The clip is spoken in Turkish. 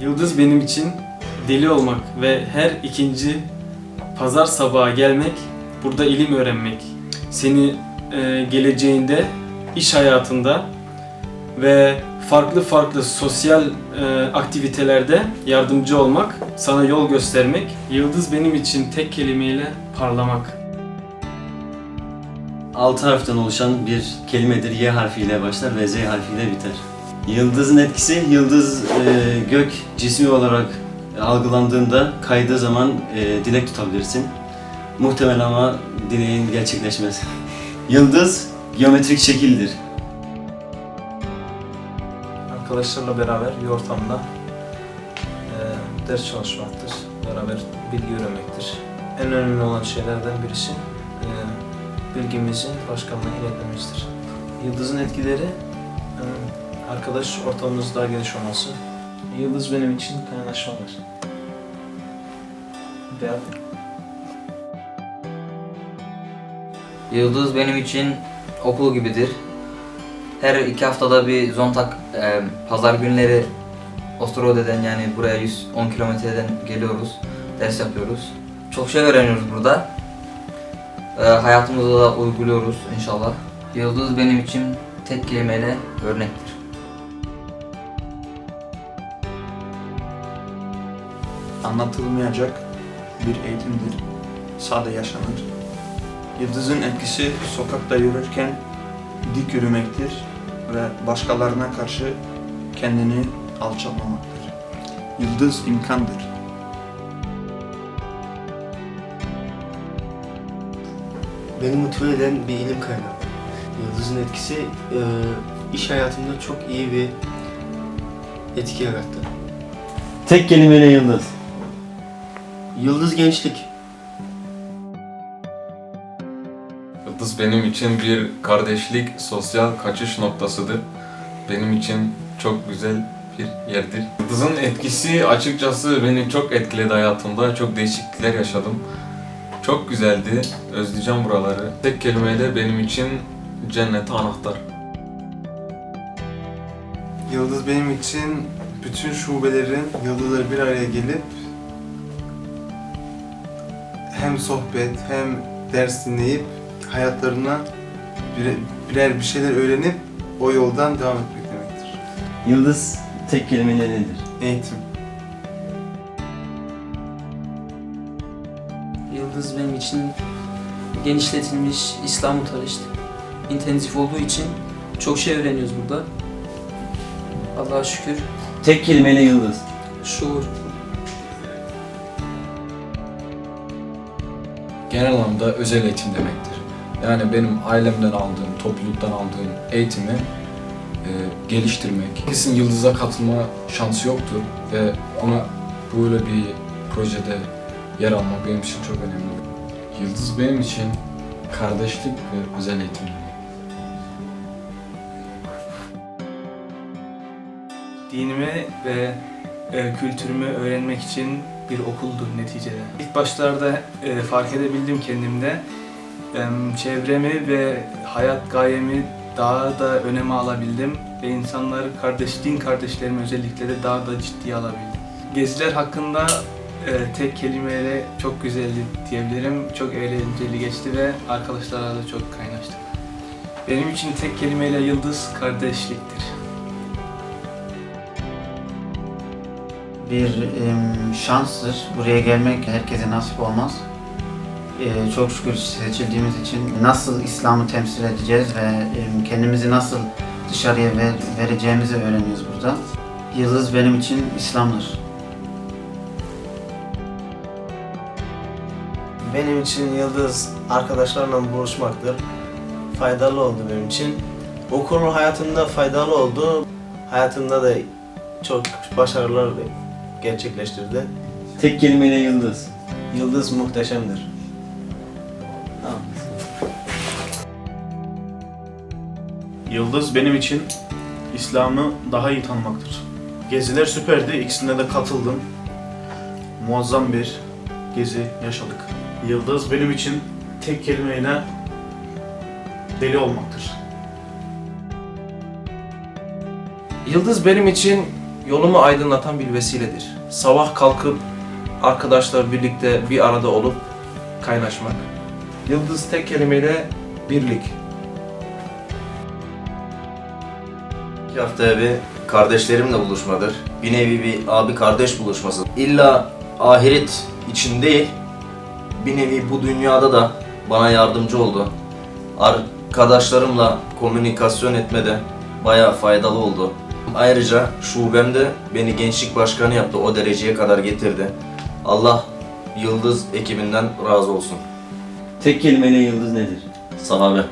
Yıldız benim için deli olmak ve her ikinci pazar sabahı gelmek, burada ilim öğrenmek. Seni e, geleceğinde, iş hayatında ve farklı farklı sosyal e, aktivitelerde yardımcı olmak, sana yol göstermek. Yıldız benim için tek kelimeyle parlamak. Altı harften oluşan bir kelimedir. Y harfiyle başlar ve Z harfiyle biter. Yıldızın etkisi, yıldız e, gök cismi olarak algılandığında kaydığı zaman e, dilek tutabilirsin. Muhtemel ama dileğin gerçekleşmez. Yıldız geometrik şekildir. Arkadaşlarla beraber bir ortamda eee, ders çalışmaktır. Beraber bilgi öğrenmektir. En önemli olan şeylerden birisi eee, bilgimizi başkalarına iletmemizdir. Yıldızın etkileri eee, arkadaş ortamımız daha geniş olması. Yıldız benim için kaynaşmadır. Veya Yıldız benim için okul gibidir. Her iki haftada bir Zontak e, pazar günleri Ostrode'den yani buraya 110 kilometreden geliyoruz. Ders yapıyoruz. Çok şey öğreniyoruz burada. E, hayatımızda da uyguluyoruz inşallah. Yıldız benim için tek kelimeyle örnektir. Anlatılmayacak bir eğitimdir. Sade yaşanır. Yıldızın etkisi sokakta yürürken dik yürümektir ve başkalarına karşı kendini alçalmamaktır. Yıldız imkandır. Beni motive eden bir ilim kaynağı. Yıldızın etkisi e, iş hayatımda çok iyi bir etki yarattı. Tek kelimeyle yıldız. Yıldız gençlik. Yıldız benim için bir kardeşlik, sosyal kaçış noktasıdır. Benim için çok güzel bir yerdir. Yıldızın etkisi açıkçası beni çok etkiledi hayatımda. Çok değişiklikler yaşadım. Çok güzeldi. Özleyeceğim buraları. Tek kelimeyle benim için cennete anahtar. Yıldız benim için bütün şubelerin yıldızları bir araya gelip hem sohbet hem ders dinleyip hayatlarına bire- birer bir şeyler öğrenip o yoldan devam etmek demektir. Yıldız tek kelimeyle nedir? Eğitim. Yıldız benim için genişletilmiş İslam tarih intensif olduğu için çok şey öğreniyoruz burada. Allah'a şükür. Tek kelimeyle yıldız. Şuur. Genel anlamda özel eğitim demektir. Yani benim ailemden aldığım, topluluktan aldığım eğitimi e, geliştirmek. Kesin yıldıza katılma şansı yoktur ve buna böyle bir projede yer almak benim için çok önemli. Yıldız benim için kardeşlik ve özel eğitim. dinimi ve e, kültürümü öğrenmek için bir okuldur neticede. İlk başlarda e, fark edebildim kendimde. E, çevremi ve hayat gayemi daha da öneme alabildim ve insanları kardeş, din kardeşlerimi özellikle de daha da ciddiye alabildim. Geziler hakkında e, tek kelimeyle çok güzeldi diyebilirim. Çok eğlenceli geçti ve arkadaşlarla da çok kaynaştık. Benim için tek kelimeyle yıldız kardeşliktir. Bir em, şanstır. Buraya gelmek herkese nasip olmaz. E, çok şükür seçildiğimiz için nasıl İslam'ı temsil edeceğiz ve em, kendimizi nasıl dışarıya ver, vereceğimizi öğreniyoruz burada. Yıldız benim için İslam'dır. Benim için yıldız arkadaşlarla buluşmaktır. Faydalı oldu benim için. Okul hayatımda faydalı oldu. Hayatımda da çok başarılar gerçekleştirdi. Tek kelimeyle yıldız. Yıldız muhteşemdir. Yıldız benim için İslam'ı daha iyi tanımaktır. Geziler süperdi, ikisine de katıldım. Muazzam bir gezi yaşadık. Yıldız benim için tek kelimeyle deli olmaktır. Yıldız benim için yolumu aydınlatan bir vesiledir. Sabah kalkıp arkadaşlar birlikte bir arada olup kaynaşmak. Yıldız tek kelimeyle birlik. İki haftaya bir kardeşlerimle buluşmadır. Bir nevi bir abi kardeş buluşması. İlla ahiret için değil, bir nevi bu dünyada da bana yardımcı oldu. Arkadaşlarımla komünikasyon etmede bayağı faydalı oldu. Ayrıca şubemde beni gençlik başkanı yaptı, o dereceye kadar getirdi. Allah Yıldız ekibinden razı olsun. Tek kelimeyle yıldız nedir? Sahabe.